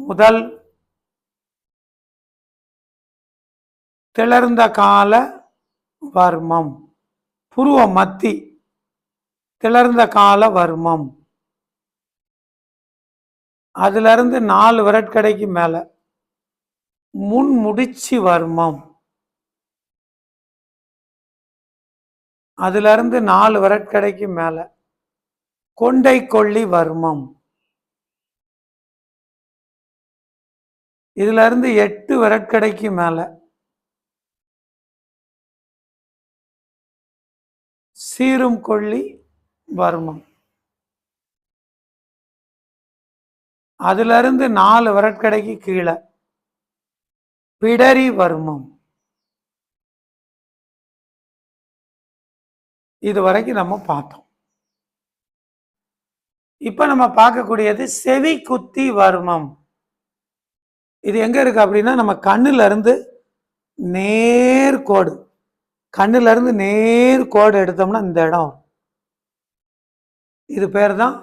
முதல் திளர்ந்த கால வர்மம். புருவ மத்தி திளர்ந்த கால வர்மம். அதிலிருந்து நாலு விரட்கடைக்கு மேலே முன்முடிச்சி வர்மம். அதிலிருந்து நாலு விரட்கடைக்கு மேலே கொண்டை கொள்ளி வர்மம். இதுல இருந்து எட்டு விரட்கடைக்கு மேல சீரும் கொள்ளி வர்மம் அதுல இருந்து நாலு விரட்கடைக்கு கீழே பிடரி வர்மம் இது வரைக்கும் நம்ம பார்த்தோம். இப்ப நம்ம பார்க்கக்கூடியது செவி குத்தி வர்மம் இது எங்கே இருக்குது அப்படின்னா நம்ம கண்ணுலேருந்து நேர் கோடு. கண்ணுலேருந்து நேர் கோடு எடுத்தோம்னா இந்த இடம். இது பேர் தான்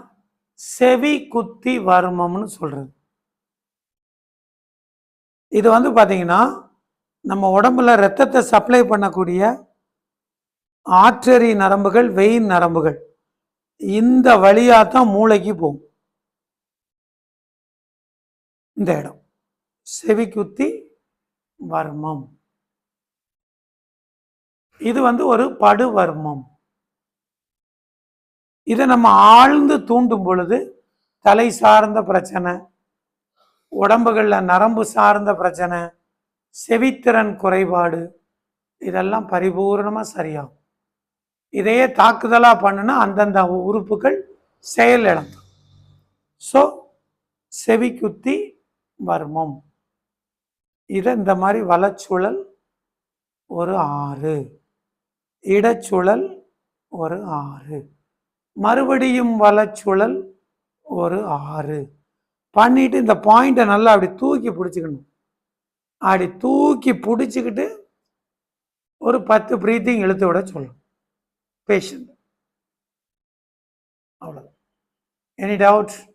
செவி குத்தி வர்மம்னு சொல்கிறது இது வந்து பார்த்திங்கன்னா நம்ம உடம்புல ரத்தத்தை சப்ளை பண்ணக்கூடிய ஆற்றரி நரம்புகள் வெயின் நரம்புகள். இந்த வழியா தான் மூளைக்கு போகும். இந்த இடம். செவிக்குத்தி வர்மம். இது வந்து ஒரு படுவர்மம். இதை நம்ம ஆழ்ந்து தூண்டும் பொழுது தலை சார்ந்த பிரச்சனை உடம்புகளில் நரம்பு சார்ந்த பிரச்சனை செவித்திறன் குறைபாடு இதெல்லாம் பரிபூர்ணமாக சரியாகும். இதையே தாக்குதலாக பண்ணுனா அந்தந்த உறுப்புகள் செயல் ஸோ செவிக்குத்தி வர்மம். இதை இந்த மாதிரி வலச்சுழல் ஒரு ஆறு. இடச்சுழல் ஒரு ஆறு. மறுபடியும் வலச்சுழல் ஒரு ஆறு. பண்ணிட்டு இந்த பாயிண்ட்டை நல்லா அப்படி தூக்கி பிடிச்சிக்கணும். அப்படி தூக்கி பிடிச்சிக்கிட்டு ஒரு பத்து ப்ரீத்திங் இழுத்து விட சொல்லணும். பேஷண்ட் அவ்வளோதான் எனி டவுட்